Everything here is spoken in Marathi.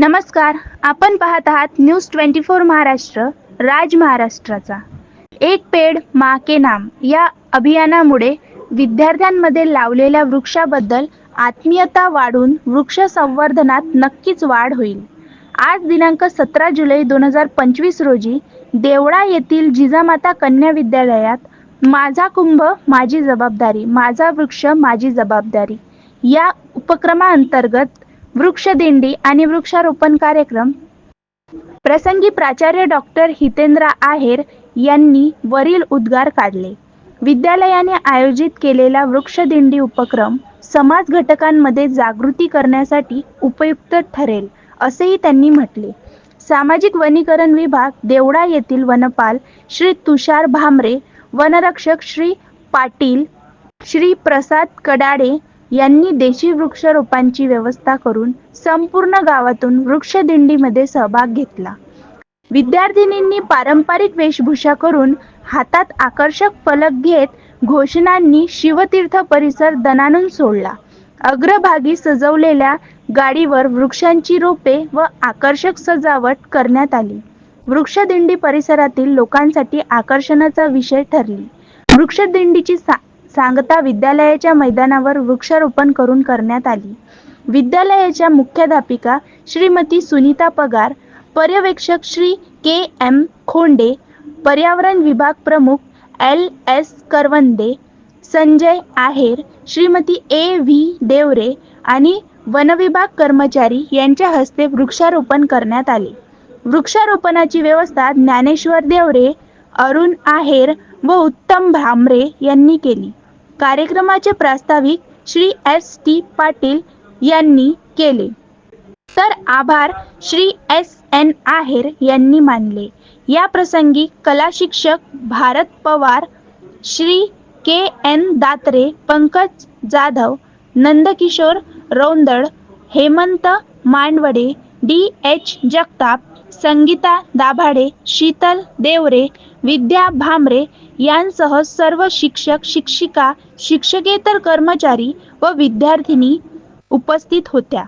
नमस्कार आपण पाहत आहात news twenty four Maharashtra Raj महाराष्ट्राचा. एक पेड मा के नाम या अभियानामुळे विद्यार्थ्यांमध्ये लावलेल्या वृक्षाबद्दल आत्मीयता वाढून वृक्ष संवर्धनात नक्कीच वाढ होईल. आज दिनांक सतरा जुलै दोन हजार पंचवीस रोजी देवळा येथील जिजामाता कन्या विद्यालयात माझा कुंभ माझी जबाबदारी माझा वृक्ष माझी जबाबदारी या उपक्रमाअंतर्गत वृक्षदिंडी आणि वृक्षारोपण कार्यक्रम. प्रसंगी प्राचार्य डॉक्टर हितेंद्र आहेर यांनी वरील उद्गार काढले. विद्यालयाने आयोजित केलेला वृक्षदिंडी उपक्रम समाज घटकांमध्ये जागृती करण्यासाठी उपयुक्त ठरेल असेही त्यांनी म्हटले. सामाजिक वनीकरण विभाग देवडा येथील वनपाल श्री तुषार भामरे वनरक्षक श्री पाटील श्री प्रसाद कडाडे यांनी देशी वृक्षरोपांची व्यवस्था करून संपूर्ण गावातून वृक्षदिंडीमध्ये सहभाग घेतला. विद्यार्थिनींनी पारंपरिक वेशभूषा करून हातात आकर्षक फलक घेत घोषणांनी शिवतीर्थ परिसर दणाणून सोडला. अग्रभागी सजवलेल्या गाडीवर वृक्षांची रोपे व आकर्षक सजावट करण्यात आली. वृक्षदिंडी परिसरातील लोकांसाठी आकर्षणाचा विषय ठरली. वृक्षदिंडीची सा सांगता विद्यालयाच्या मैदानावर वृक्षारोपण करून करण्यात आली. विद्यालयाच्या मुख्याध्यापिका श्रीमती सुनीता पगार पर्यवेक्षक श्री के एम खोंडे पर्यावरण विभाग प्रमुख L S Karwande Sanjay Aher Shrimati A V Deore आणि वनविभाग कर्मचारी यांच्या हस्ते वृक्षारोपण करण्यात आले. वृक्षारोपणाची व्यवस्था ज्ञानेश्वर देवरे अरुण आहेर व उत्तम भामरे यांनी केली. कार्यक्रमाचे प्रास्ताविक श्री एस टी पाटील यांनी केले. तर आभार श्री एस एन आहेर यांनी मानले. या प्रसंगी कला शिक्षक Bharat Pawar Shri K N Datre Pankaj Jadhav Nandkishor Raundal Hemant Mandavde D H Jagtap Sangita Dabhade Sheetal Devre Vidya Bhamre यांसह सर्व शिक्षक शिक्षिका शिक्षकेतर कर्मचारी व विद्यार्थिनी उपस्थित होत्या.